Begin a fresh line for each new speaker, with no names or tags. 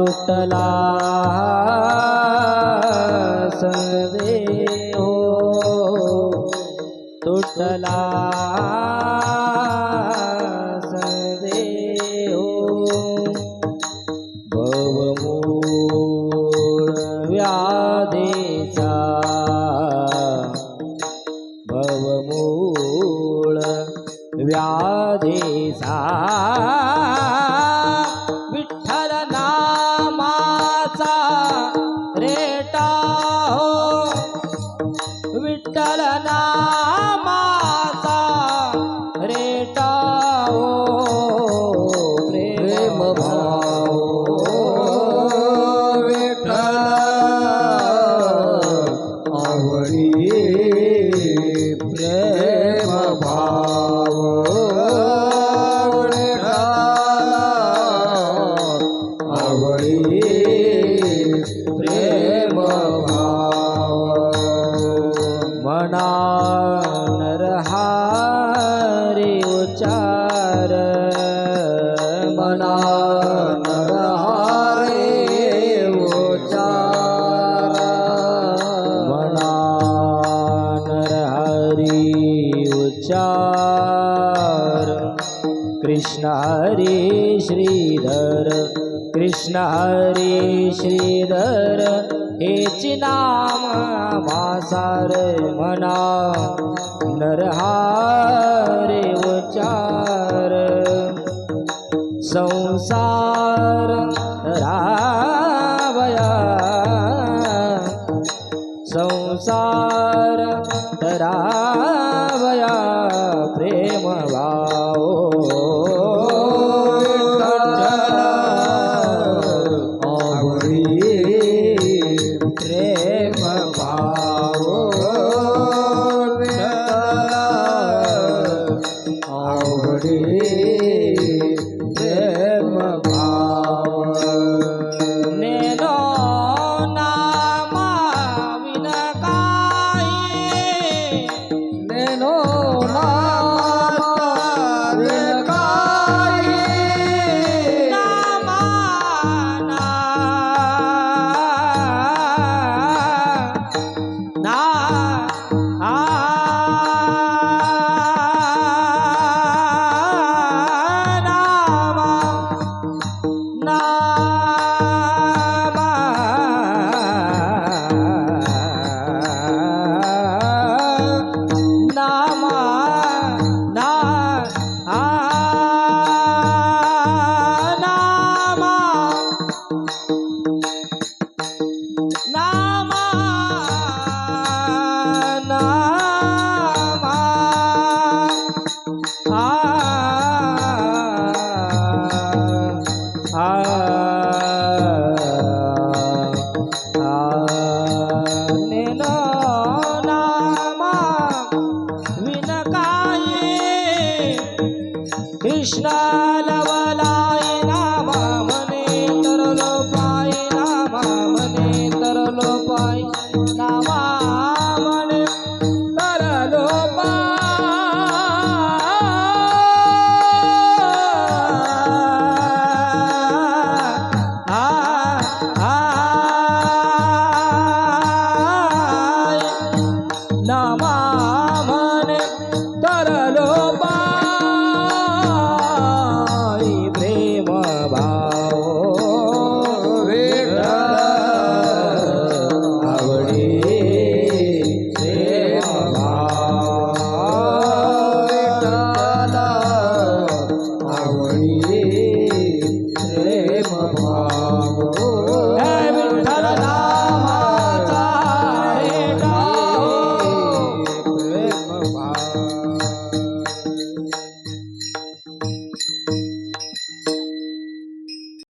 तुटला हो
तुटला आवडी प्रेम भाव
मना नरहारी उच्चार।
मना नरहारे उच्चार।
मना नरहरी उच्चार। कृष्ण हरी श्रीधर। कृष्ण हरी श्रीधर हेची नाम मासार मना. नरहारे उचार संसार रावया. संसार रावया प्रेम भाओ
आवडी
नामा